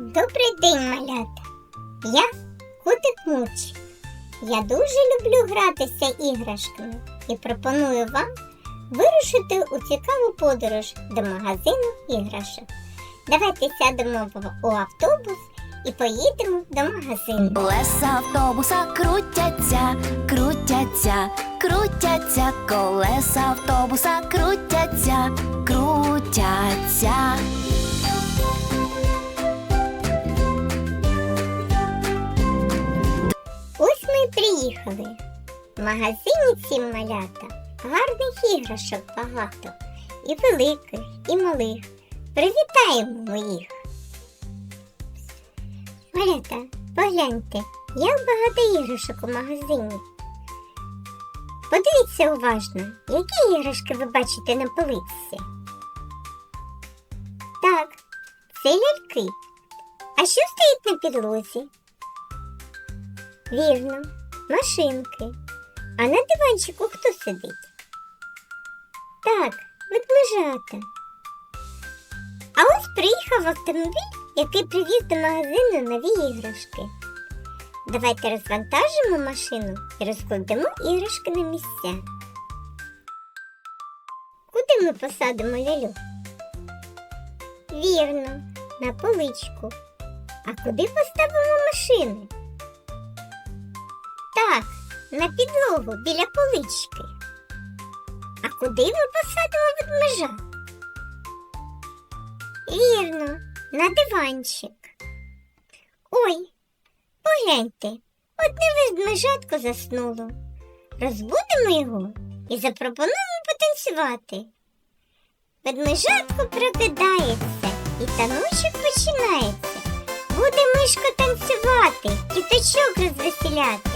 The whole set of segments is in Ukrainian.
Добрий день, малята. Я Котик Мурчик. Я дуже люблю гратися іграшками і пропоную вам вирушити у цікаву подорож до магазину іграшок. Давайте сядемо у автобус і поїдемо до магазину. Колеса автобуса крутяться, крутяться, крутяться, колеса автобуса крутяться, крутяться. І. В магазині ці малята гарних іграшок багато. І великих, і малих. Привітаємо їх. Малята, погляньте, як багато іграшок у магазині. Подивіться уважно, які іграшки ви бачите на полиці. Так, це ляльки. А що стоїть на підлозі? Вірно, машинки. А на диванчику хто сидить? Так, ведмежата. А ось приїхав автомобіль, який привіз до магазину нові іграшки. Давайте розвантажимо машину і розкладемо іграшки на місця. Куди ми посадимо лялю? Вірно, на поличку. А куди поставимо машини? На підлогу біля полички. А куди ми посадимо ведмежа? Вірно, на диванчик. Ой, погляньте, одне ведмежатко заснуло. Розбудимо його і запропонуємо потанцювати. Ведмежатко прокидається і таночок починається. Буде мишко танцювати, діточок розвеселяти.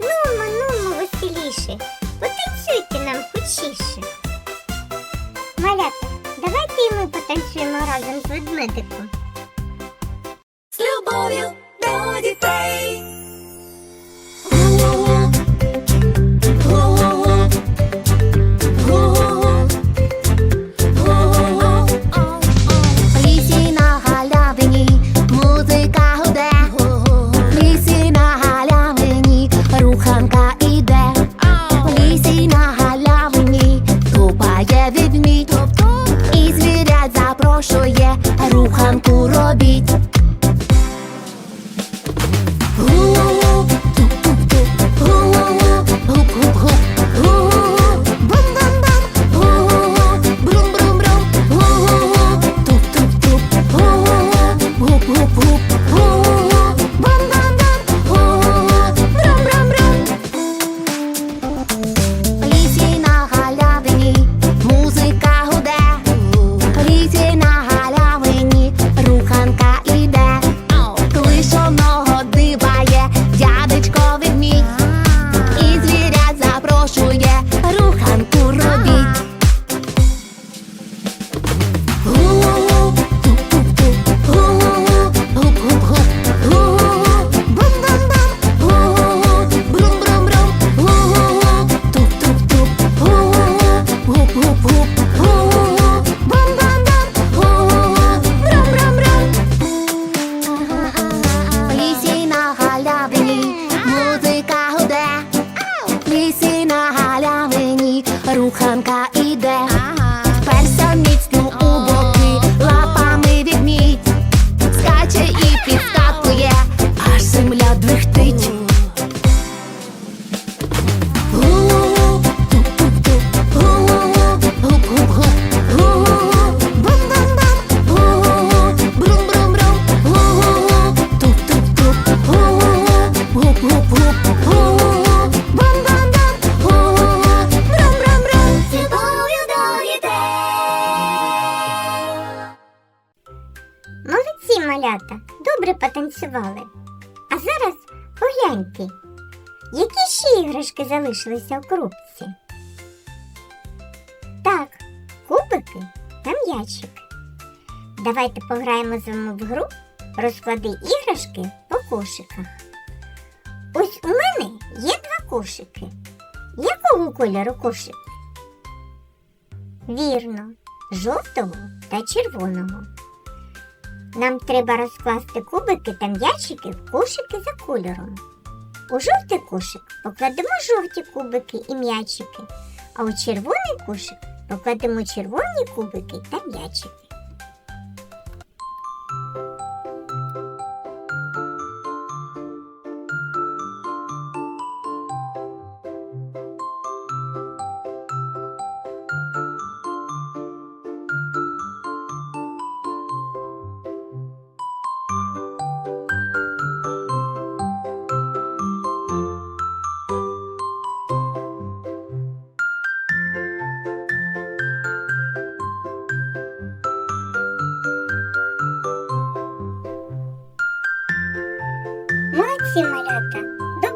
Нумо, нумо, веселіше, потанцюйте нам хочіше. Малята, давайте і ми потанцюємо разом з ведмедиком. Руханку робіть. Малята, добре потанцювали. А зараз погляньте, які ще іграшки залишилися у коробці. Так, кубики та м'ячик. Давайте пограємо з вами в гру розклади іграшки по кошиках. Ось у мене є два кошики. Якого кольору кошик? Вірно, жовтого та червоного. Нам треба розкласти кубики та м'ячики в кошики за кольором. У жовтий кошик покладемо жовті кубики і м'ячики, а у червоний кошик покладемо червоні кубики та м'ячики.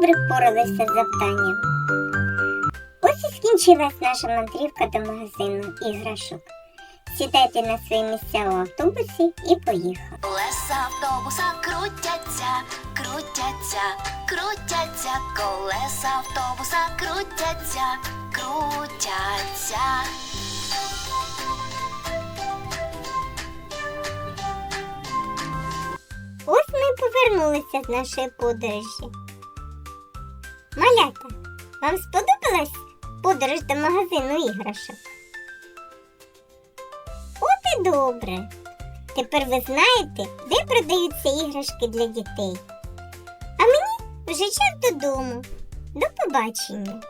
Добре впоралися з завданням. Ось і скінчилась наша мандрівка до магазину іграшок. Сідайте на свої місця у автобусі і поїхали. Колеса автобуса крутяться, крутяться, крутяться, колеса автобуса крутяться, крутяться. Ось ми повернулися з нашої подорожі. Малята, вам сподобалась подорож до магазину іграшок? От і добре. Тепер ви знаєте, де продаються іграшки для дітей. А мені вже час додому. До побачення.